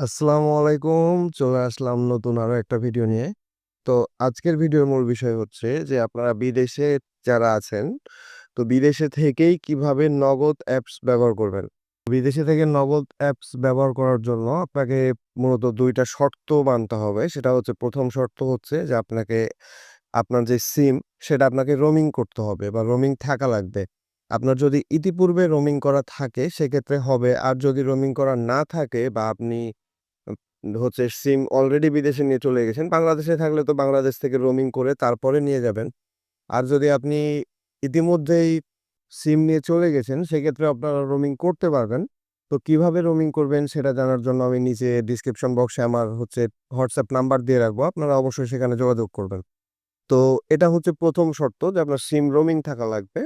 আসসালামু আলাইকুম। চলে আসলাম নতুন আরও একটা ভিডিও নিয়ে। তো আজকের ভিডিওর মূল বিষয় হচ্ছে যে আপনারা বিদেশে যারা আছেন, তো বিদেশে থেকেই কীভাবে নগদ অ্যাপস ব্যবহার করবেন। বিদেশে থেকে নগদ অ্যাপস ব্যবহার করার জন্য আপনাকে মূলত ২ টা শর্ত মানতে হবে। সেটা হচ্ছে ১ম শর্ত হচ্ছে যে আপনাকে আপনার যে সিম সেটা আপনাকে রোমিং করতে হবে বা রোমিং থাকা লাগবে। আপনার যদি ইতিপূর্বে রোমিং করা থাকে সেক্ষেত্রে হবে। আর যদি রোমিং করা না থাকে বা আপনি হচ্ছে সিম অলরেডি বিদেশে নিয়ে চলে গেছেন। বাংলাদেশে থাকলে তো বাংলাদেশ থেকে রোমিং করে তারপরে নিয়ে যাবেন। আর যদি আপনি ইতিমধ্যেই সিম নিয়ে চলে গেছেন, সেক্ষেত্রে আপনারা রোমিং করতে পারবেন। তো কীভাবে রোমিং করবেন সেটা জানার জন্য আমি নিচে ডেসক্রিপশন বক্সে আমার হচ্ছে হোয়াটসঅ্যাপ নাম্বার দিয়ে রাখব। আপনারা অবশ্যই সেখানে যোগাযোগ করবেন। তো এটা হচ্ছে প্রথম শর্ত যে আপনার সিম রোমিং থাকা লাগবে।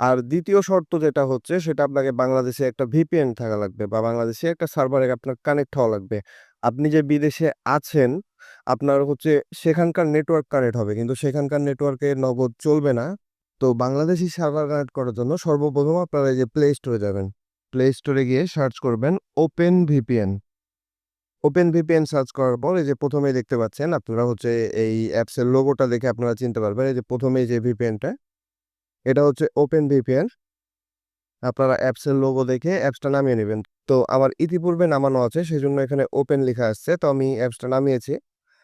আর দ্বিতীয় শর্ত যেটা হচ্ছে সেটা আপনাকে বাংলাদেশে একটা ভিপিএন থাকা লাগবে বা বাংলাদেশে একটা সার্ভারে আপনার কানেক্ট হওয়া লাগবে। আপনি যে বিদেশে আছেন, আপনার হচ্ছে সেখানকার নেটওয়ার্ক কানেক্ট হবে। কিন্তু সেখানকার নেটওয়ার্কে নগদ চলবে না। তো বাংলাদেশি সার্ভার কানেক্ট করার জন্য সর্বপ্রথম আপনারা এই যে প্লে স্টোরে যাবেন। প্লে স্টোরে গিয়ে সার্চ করবেন open VPN. Open VPN search করার পর এই যে প্রথমেই দেখতে পাচ্ছেন আপনারা হচ্ছে এই অ্যাপসের লোগোটা দেখে আপনারা চিনতে পারবেন। এই যে প্রথমেই যে VPN-টা এটা হচ্ছে ওপেন VPN। আপনারা অ্যাপসের লোগো দেখে অ্যাপসটা নামিয়ে নেবেন তো আমার ইতিপূর্বে নামানো আছে সেই জন্য এখানে ওপেন লেখা আসছে। তো আমি অ্যাপসটা নামিয়েছি।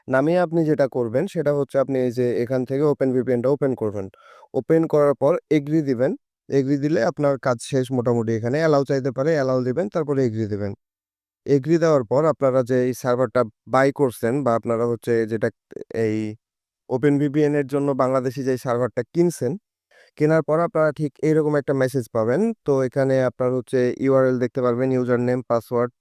নামিয়ে আপনি যেটা করবেন সেটা হচ্ছে আপনি এই যে এখান থেকে ওপেন VPN-টা ওপেন করবেন। ওপেন করার পর এগ্রি দিবেন। এগ্রি দিলে আপনার কাজ শেষ মোটামুটি এখানে অ্যালাউ চাইতে পারে, অ্যালাউ দিবেন তারপরে এগ্রি দিবেন। এগ্রি দেওয়ার পর আপনারা যে এই সার্ভারটা বাই করছেন বা আপনারা হচ্ছে যেটা এই ওপেন VPN-এর জন্য বাংলাদেশি যে সার্ভারটা কিনছেন, কেনার পর আপনারা ঠিক এইরকম একটা মেসেজ পাবেন। তো এখানে আপনার হচ্ছে URL দেখতে পারবেন, ইউজার নেম, পাসওয়ার্ড,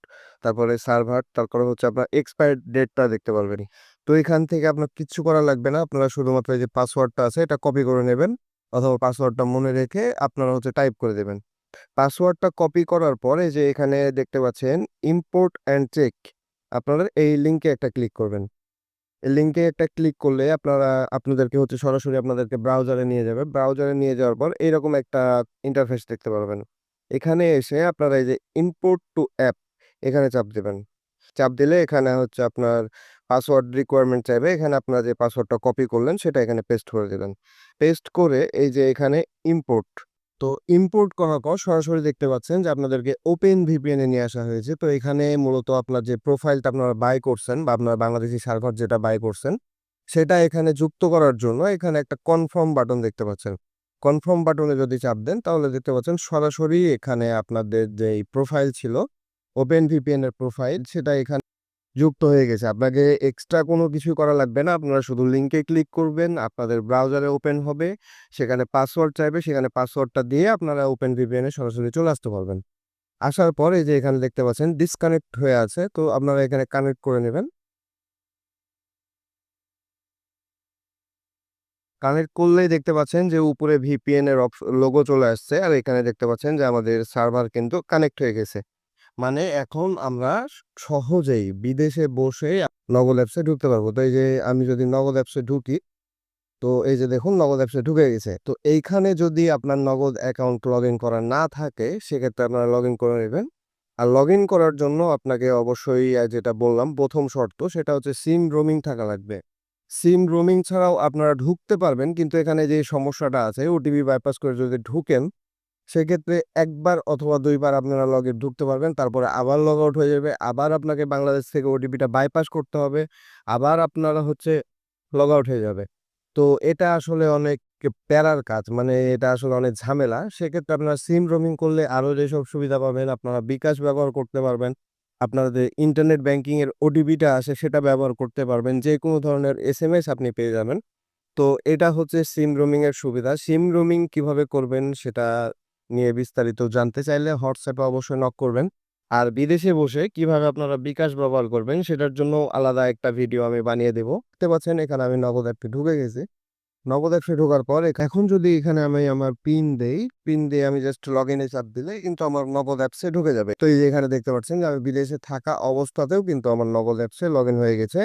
তারপরে সার্ভার, তারপরে হচ্ছে আপনার এক্সপায়ার ডেটটা দেখতে পারবেন। তো এখান থেকে আপনার কিচ্ছু করা লাগবে না। আপনারা শুধুমাত্র যে পাসওয়ার্ডটা আছে এটা কপি করে নেবেন অথবা পাসওয়ার্ডটা মনে রেখে আপনারা হচ্ছে টাইপ করে দেবেন। পাসওয়ার্ডটা কপি করার পর যে এখানে দেখতে পাচ্ছেন ইম্পোর্ট অ্যান্ড চেক। আপনারা এই লিঙ্কে একটা ক্লিক করবেন। লিঙ্কে একটা ক্লিক করলে আপনারা, আপনাদেরকে হচ্ছে সরাসরি আপনাদেরকে ব্রাউজারে নিয়ে যাবে। ব্রাউজারে নিয়ে যাওয়ার পর এইরকম একটা ইন্টারফেস দেখতে পারবেন। এখানে এসে আপনারা এই যে ইম্পোর্ট টু অ্যাপ এখানে চাপ দেবেন চাপ দিলে এখানে হচ্ছে আপনার পাসওয়ার্ড রিকোয়ারমেন্ট চাইবে। এখানে আপনারা যে পাসওয়ার্ডটা কপি করলেন, সেটা এখানে পেস্ট করে দিবেন। পেস্ট করে এই যে এখানে ইম্পোর্ট। তো ইম্পোর্ট করার পর সরাসরি দেখতে পাচ্ছেন যে আপনাদেরকে ওপেন VPN-এ নিয়ে আসা হয়েছে। তো এখানে মূলত আপনার যে প্রোফাইলটা আপনারা বাই করছেন বা আপনার বাংলাদেশি সার্ভার যেটা বাই করছেন, সেটা এখানে যুক্ত করার জন্য এখানে একটা কনফার্ম বাটন দেখতে পাচ্ছেন। কনফার্ম বাটনে যদি চাপ দেন তাহলে দেখতে পাচ্ছেন সরাসরি এখানে আপনাদের যেই প্রোফাইল ছিল, ওপেন VPN-এর প্রোফাইল সেটা এখানে যুক্ত হয়ে গেছে। আপনাকে এক্সট্রা কোনো কিছু করা লাগবে না। আপনারা শুধু লিঙ্কে ক্লিক করবেন, আপনাদের ব্রাউজারে ওপেন হবে, সেখানে পাসওয়ার্ড চাইবে, সেখানে পাসওয়ার্ডটা দিয়ে আপনারা ওপেন VPN-এ সরাসরি চলে আসতে পারবেন। আসার পরে যে এখানে দেখতে পাচ্ছেন ডিসকানেক্ট হয়ে আছে। তো আপনারা এখানে কানেক্ট করে নেবেন। কানেক্ট করলেই দেখতে পাচ্ছেন যে উপরে VPN-এর লোগো চলে আসছে। আর এখানে দেখতে পাচ্ছেন যে আমাদের সার্ভার কিন্তু কানেক্ট হয়ে গেছে। মানে এখন আমরা সহজেই বিদেশে বসে নগদ অ্যাপসে ঢুকতে পারব। তো এই যে আমি যদি নগদ অ্যাপসে ঢুকি, তো এই যে দেখুন নগদ অ্যাপসে ঢুকে গেছে। তো এইখানে যদি আপনার নগদ অ্যাকাউন্ট লগ ইন করা না থাকে সেক্ষেত্রে আপনারা লগ ইন করে নেবেন। আর লগ ইন করার জন্য আপনাকে অবশ্যই যেটা বললাম প্রথম শর্ত সেটা হচ্ছে সিম রোমিং থাকা লাগবে। সিম রোমিং ছাড়াও আপনারা ঢুকতে পারবেন কিন্তু এখানে যে সমস্যাটা আছে ওটিপি বাইপাস করে যদি ঢুকেন, সেক্ষেত্রে একবার অথবা ২ বার আপনারা লগে ঢুকতে পারবেন। তারপরে আবার লগ আউট হয়ে যাবে। আবার আপনাকে বাংলাদেশ থেকে ওটিপিটা বাইপাস করতে হবে। আবার আপনারা হচ্ছে লগ আউট হয়ে যাবে। তো এটা আসলে অনেক প্যারার কাজ। মানে এটা আসলে অনেক ঝামেলা। সেক্ষেত্রে আপনারা সিম রোমিং করলে আরও যেসব সুবিধা পাবেন, আপনারা বিকাশ ব্যবহার করতে পারবেন। আপনাদের ইন্টারনেট ব্যাংকিং-এর ওটিপিটা আসে সেটা ব্যবহার করতে পারবেন। যে কোনো ধরনের এসএমএস আপনি পেয়ে যাবেন। তো এটা হচ্ছে সিম রোমিং-এর সুবিধা। সিম রোমিং কীভাবে করবেন সেটা নিয়ে বিস্তারিত জানতে চাইলে হোয়াটসঅ্যাপে অবশ্যই নক করবেন। আর বিদেশে বসে কীভাবে আপনারা বিকাশ ব্যবহার করবেন সেটার জন্য আলাদা একটা ভিডিও আমি বানিয়ে দেব। দেখতে পাচ্ছেন এখানে আমি নগদ অ্যাপে ঢুকে গেছি। নগদ অ্যাপসে ঢোকার পর এখ এখন যদি এখানে আমি আমার পিন দেই, পিন দিয়ে আমি জাস্ট লগ ইনে চাপ দিলে কিন্তু আমার নগদ অ্যাপসে ঢুকে যাবে। তো এই যে এখানে দেখতে পাচ্ছেন যে আমি বিদেশে থাকা অবস্থাতেও কিন্তু আমার নগদ অ্যাপসে লগইন হয়ে গেছে।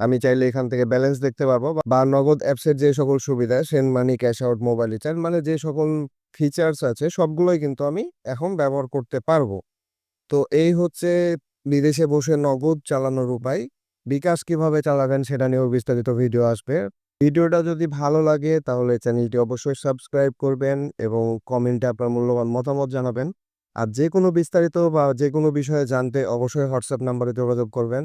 আমি চাইলে এখান থেকে ব্যালেন্স দেখতে পারব বা নগদ অ্যাপসের যে সকল সুবিধা send money, cash out, mobile recharge মানে যে সকল ফিচার্স আছে সবগুলোই কিন্তু আমি এখন ব্যবহার করতে পারব। তো এই হচ্ছে বিদেশে বসে নগদ চালানোর উপায়, বিকাশ কীভাবে চালাবেন সেটা নিয়েও বিস্তারিত ভিডিও আসবে। ভিডিওটা যদি ভালো লাগে তাহলে চ্যানেলটি অবশ্যই সাবস্ক্রাইব করবেন এবং কমেন্টে আপনার মূল্যবান মতামত জানাবেন। আর যে কোনো বিস্তারিত বা যে কোনো বিষয়ে জানতে অবশ্যই হোয়াটসঅ্যাপ নাম্বারে যোগাযোগ করবেন।